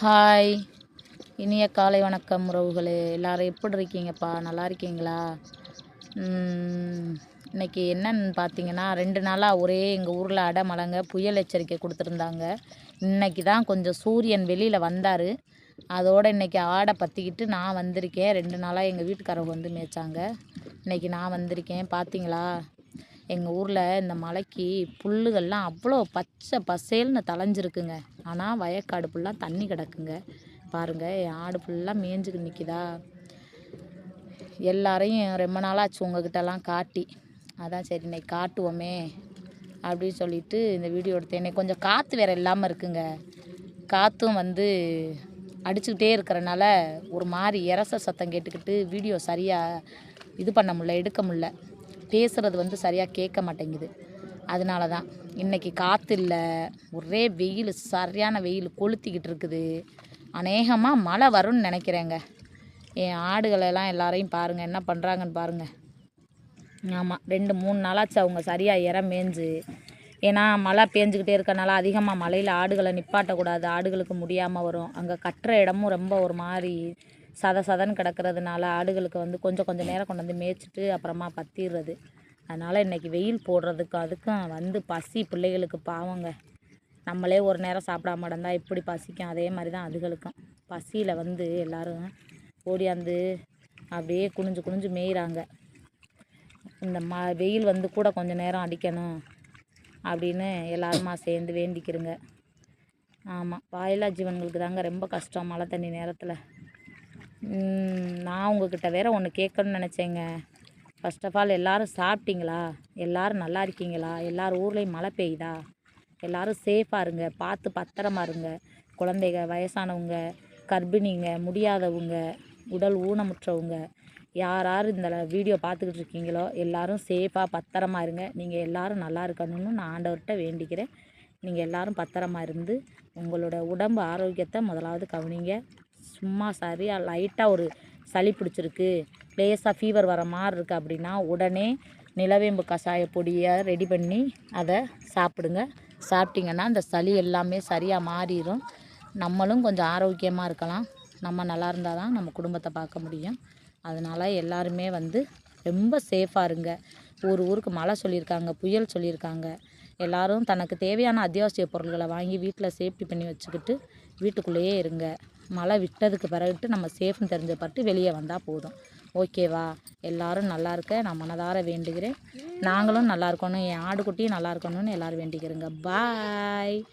Hi இனிய காலை வணக்கம் உறவுகளே. எல்லாரும் எப்படி இருக்கீங்கப்பா? நல்லா இருக்கீங்களா? இன்னைக்கு என்னன்னு பார்த்தீங்கன்னா ரெண்டு நாளாக ஒரே எங்கள் ஊரில் அடைமழைங்க புயல் எச்சரிக்கை கொடுத்துருந்தாங்க. இன்னைக்கு தான் கொஞ்சம் சூரியன் வெளியில் வந்தார். அதோடு இன்றைக்கி ஆடை பற்றிக்கிட்டு நான் வந்திருக்கேன். ரெண்டு நாளாக எங்கள் வீட்டுக்காரவங்க வந்து மேய்ச்சாங்க. இன்றைக்கி நான் வந்திருக்கேன். பார்த்தீங்களா எங்கள் ஊரில் இந்த மலைக்கு புல்லுகள்லாம் அவ்வளோ பச்சை பசேல்னு தளைஞ்சிருக்குங்க ஆனால் வயக்காடு ஃபுல்லாக தண்ணி கிடக்குங்க. பாருங்கள் என் ஆடு ஃபுல்லாக மேய்ஞ்சுக்கு நிற்கிதா எல்லாரையும் ரொம்ப நாளாச்சு உங்ககிட்டலாம் காட்டி. அதான் சரி இன்னைக்கு காட்டுவோமே அப்படின்னு சொல்லிட்டு இந்த வீடியோ எடுத்தேன். இன்னைக்கு கொஞ்சம் காற்று வேறு இல்லாமல் இருக்குங்க. காற்றும் வந்து அடிச்சுக்கிட்டே இருக்கிறனால ஒரு மாதிரி இறச சத்தம் கேட்டுக்கிட்டு வீடியோ சரியாக இது பண்ண முடில எடுக்க முடில பேசுகிறது வந்து சரியாக கேட்க மாட்டேங்குது. அதனால தான் இன்றைக்கி காற்று இல்லை ஒரே வெயில் சரியான வெயில் கொளுத்திக்கிட்டு இருக்குது. அநேகமாக மழை வரும்னு நினைக்கிறேங்க. என் ஆடுகளெல்லாம் எல்லாரையும் பாருங்கள் என்ன பண்ணுறாங்கன்னு பாருங்கள் ஆமாம் ரெண்டு மூணு நாளாச்சு அவங்க சரியாக இற மேய்ஞ்சு ஏன்னா மழை பேஞ்சுக்கிட்டே இருக்கனால அதிகமாக மழையில் ஆடுகளை நிப்பாட்டக்கூடாது. ஆடுகளுக்கு முடியாமல் வரும். அங்கே கட்டுற இடமும் ரொம்ப ஒரு மாதிரி சத சதன்னு கிடக்கிறதுனால ஆடுகளுக்கு வந்து கொஞ்சம் கொஞ்சம் நேரம் கொண்டு வந்து மேய்ச்சிட்டு அப்புறமா பத்திடுறது அதனால் இன்றைக்கி வெயில் போடுறதுக்கு அதுக்கும் வந்து பசி பிள்ளைகளுக்கு பாவங்க. நம்மளே ஒரு நேரம் சாப்பிடாம இருந்தால் எப்படி பசிக்கும். அதே மாதிரி தான் அதுகளுக்கும். பசியில் வந்து எல்லாரும் ஓடியாந்து அப்படியே குனிஞ்சு குனிஞ்சு மேய்கிறாங்க இந்த ம வெயில் வந்து கூட கொஞ்சம் நேரம் அடிக்கணும் அப்படின்னு எல்லாருமா சேர்ந்து வேண்டிக்கிறங்க ஆமாம் வாயிலா ஜீவன்களுக்கு தாங்க ரொம்ப கஷ்டம் மழை தண்ணி நேரத்தில். நான் உங்ககிட்ட வேற ஒன்று கேட்கணும்னு நினச்சேங்க. ஃபர்ஸ்ட் ஆஃப் ஆல் எல்லோரும் சாப்பிட்டீங்களா? எல்லோரும் நல்லா இருக்கீங்களா? எல்லார் ஊர்லேயும் மழை பெய்யுதா? எல்லோரும் சேஃபாக இருங்க. பார்த்து பத்திரமா இருங்க. குழந்தைங்க வயசானவங்க கர்ப்பிணிங்க முடியாதவங்க உடல் ஊனமுற்றவங்க யார் யார் இந்த வீடியோ பார்த்துக்கிட்டு இருக்கீங்களோ எல்லோரும் சேஃபாக பத்திரமா இருங்க. நீங்கள் எல்லோரும் நல்லா இருக்கணும்னு நான் ஆண்டவர்கிட்ட வேண்டிக்கிறேன். நீங்கள் எல்லாரும் பத்திரமா இருந்து உங்களோட உடம்பு ஆரோக்கியத்தை முதலாவது கவனிங்க. சும்மா சரியாக லைட்டாக ஒரு சளி பிடிச்சிருக்கு. லேசாக ஃபீவர் வர மாதிரி இருக்குது அப்படின்னா உடனே நிலவேம்பு கஷாய பொடியை ரெடி பண்ணி அதை சாப்பிடுங்க. சாப்பிட்டிங்கன்னா அந்த சளி எல்லாமே சரியாக மாறிடும் நம்மளும் கொஞ்சம் ஆரோக்கியமாக இருக்கலாம். நம்ம நல்லா இருந்தால் தான் நம்ம குடும்பத்தை பார்க்க முடியும். அதனால் எல்லாருமே வந்து ரொம்ப சேஃபாக இருங்க. ஒரு ஊருக்கு மழை சொல்லியிருக்காங்க புயல் சொல்லியிருக்காங்க. எல்லாரும் தனக்கு தேவையான அத்தியாவசிய பொருள்களை வாங்கி வீட்டில் சேஃப்டி பண்ணி வச்சுக்கிட்டு வீட்டுக்குள்ளேயே இருங்க. மழை விட்டதுக்கு பிறகுட்டு நம்ம சேஃப்னு தெரிஞ்ச பட்டு வெளியே வந்தால் போதும். ஓகேவா எல்லாரும் நல்லா இருக்க. நான் மனதார வேண்டுகிறேன். நாங்களும் நல்லா இருக்கணும். என் ஆடுக்குட்டியும் நல்லா இருக்கணும்னு எல்லோரும் வேண்டிக்கிறேங்க. பாய்